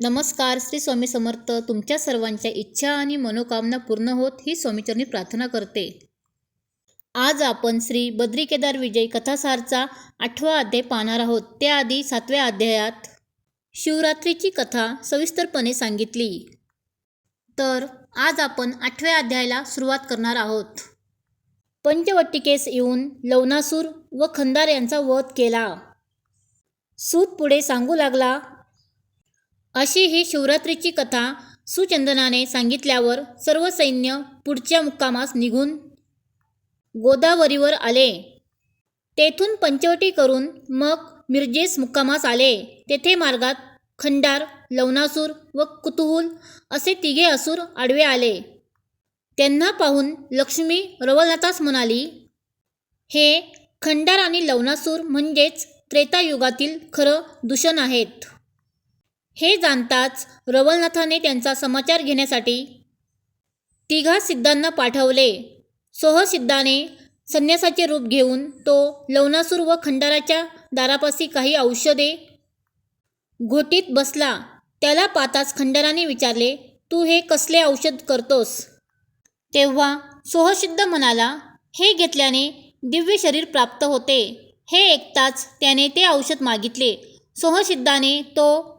नमस्कार श्री स्वामी समर्थ. तुमच्या सर्वांच्या इच्छा आणि मनोकामना पूर्ण होत ही स्वामीचरणी प्रार्थना करते. आज आपण श्री बद्री केदार विजय कथासारचा आठवा अध्याय पाहणार आहोत. त्याआधी सातव्या अध्यायात शिवरात्रीची कथा सविस्तरपणे सांगितली. तर आज आपण आठव्या अध्यायाला सुरुवात करणार आहोत. पंचवट्टिकेस येऊन लवणासूर व खंदार यांचा वध केला. सूत पुढे सांगू लागला अशी ही शिवरात्रीची कथा सुचंदनाने सांगितल्यावर सर्व सैन्य पुढच्या मुक्कामास निघून गोदावरीवर आले. तेथून पंचवटी करून मग मिरजेस मुक्कामास आले. तेथे मार्गात खंडार लवणासूर व कुतुहूल असे तिघे असुर आडवे आले. त्यांना पाहून लक्ष्मी रवलनाथास म्हणाली हे खंडार आणि लवणासूर म्हणजेच त्रेतायुगातील खरं दूषण आहेत. हे जाणताच रवलनाथाने त्यांचा समाचार घेण्यासाठी तिघा सिद्धांना पाठवले. सोहसिद्धाने संन्यासाचे रूप घेऊन तो लवणासूर व खंडाराच्या दारापाशी काही औषधे घोटीत बसला. त्याला पाहताच खंडाराने विचारले तू हे कसले औषध करतोस? तेव्हा सोहसिद्ध म्हणाला हे घेतल्याने दिव्य शरीर प्राप्त होते. हे ऐकताच त्याने ते औषध मागितले. सोहसिद्धाने तो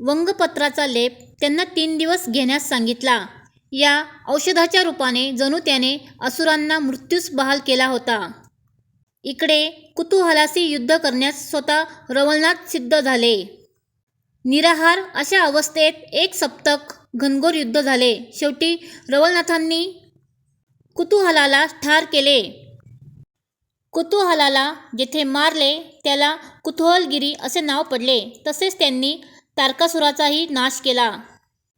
वंगपत्राचा लेप त्यांना तीन दिवस घेण्यास सांगितला. या औषधाच्या रूपाने जणू त्याने असुरांना मृत्यूस बहाल केला होता. इकडे कुतूहलाशी युद्ध करण्यास स्वतः रवलनाथ सिद्ध झाले. निराहार अशा अवस्थेत एक सप्तक घनघोर युद्ध झाले. शेवटी रवलनाथांनी कुतूहलाला ठार केले. कुतूहलाला जेथे मारले त्याला कुतूहलगिरी असे नाव पडले. तसेच त्यांनी तारकासुराचाही नाश केला.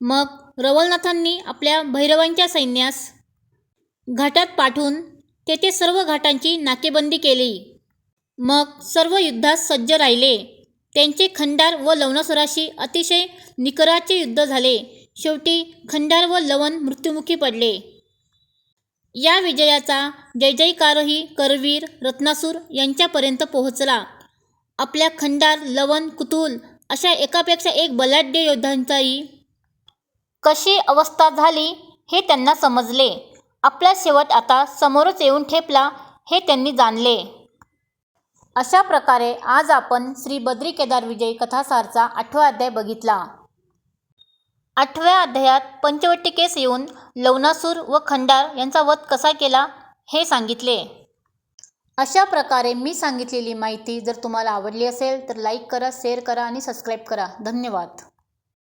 मग रवलनाथांनी आपल्या भैरवांच्या सैन्यास घाटात पाठवून तेथे सर्व घाटांची नाकेबंदी केली. मग सर्व युद्धास सज्ज राहिले. त्यांचे खंडार व लवणासुराशी अतिशय निकराचे युद्ध झाले. शेवटी खंडार व लवण मृत्युमुखी पडले. या विजयाचा जय जयकारही करवीर रत्नासूर यांच्यापर्यंत पोहोचला. आपल्या खंडार लवण कुतूल अशा एकापेक्षा एक बलाढ्य योद्ध्यांचाही कशी अवस्था झाली हे त्यांना समजले. आपला शेवट आता समोरच येऊन ठेपला हे त्यांनी जाणले. अशा प्रकारे आज आपण श्री बद्री केदार विजय कथासारचा आठवा अध्याय बघितला. आठव्या अध्यायात पंचवट्टिकेस येऊन लवणासूर व खंडार यांचा वध कसा केला हे सांगितले. अशा प्रकारे मी सांगितलेली माहिती जर तुम्हाला आवडली असेल तर लाईक करा शेअर करा आणि सबस्क्राईब करा. धन्यवाद.